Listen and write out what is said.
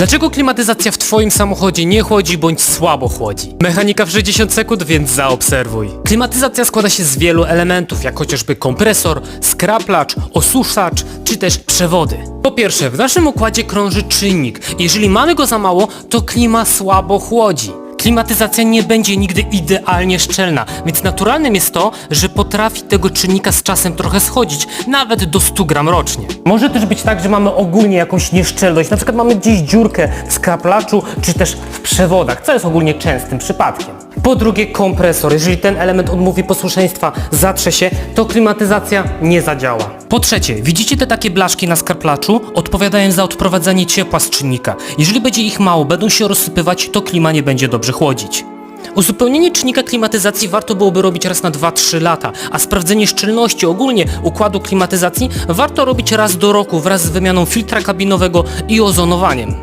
Dlaczego klimatyzacja w Twoim samochodzie nie chłodzi bądź słabo chłodzi? Mechanika w 60 sekund, więc zaobserwuj. Klimatyzacja składa się z wielu elementów, jak chociażby kompresor, skraplacz, osuszacz czy też przewody. Po pierwsze, w naszym układzie krąży czynnik. Jeżeli mamy go za mało, to klima słabo chłodzi. Klimatyzacja nie będzie nigdy idealnie szczelna, więc naturalnym jest to, że potrafi tego czynnika z czasem trochę schodzić, nawet do 100 gram rocznie. Może też być tak, że mamy ogólnie jakąś nieszczelność, na przykład mamy gdzieś dziurkę w skraplaczu, czy też w przewodach, co jest ogólnie częstym przypadkiem. Po drugie kompresor, jeżeli ten element odmówi posłuszeństwa, zatrze się, to klimatyzacja nie zadziała. Po trzecie, widzicie te takie blaszki na skarplaczu? Odpowiadają za odprowadzanie ciepła z czynnika. Jeżeli będzie ich mało, będą się rozsypywać, to klima nie będzie dobrze chłodzić. Uzupełnienie czynnika klimatyzacji warto byłoby robić raz na 2-3 lata, a sprawdzenie szczelności ogólnie układu klimatyzacji warto robić raz do roku wraz z wymianą filtra kabinowego i ozonowaniem.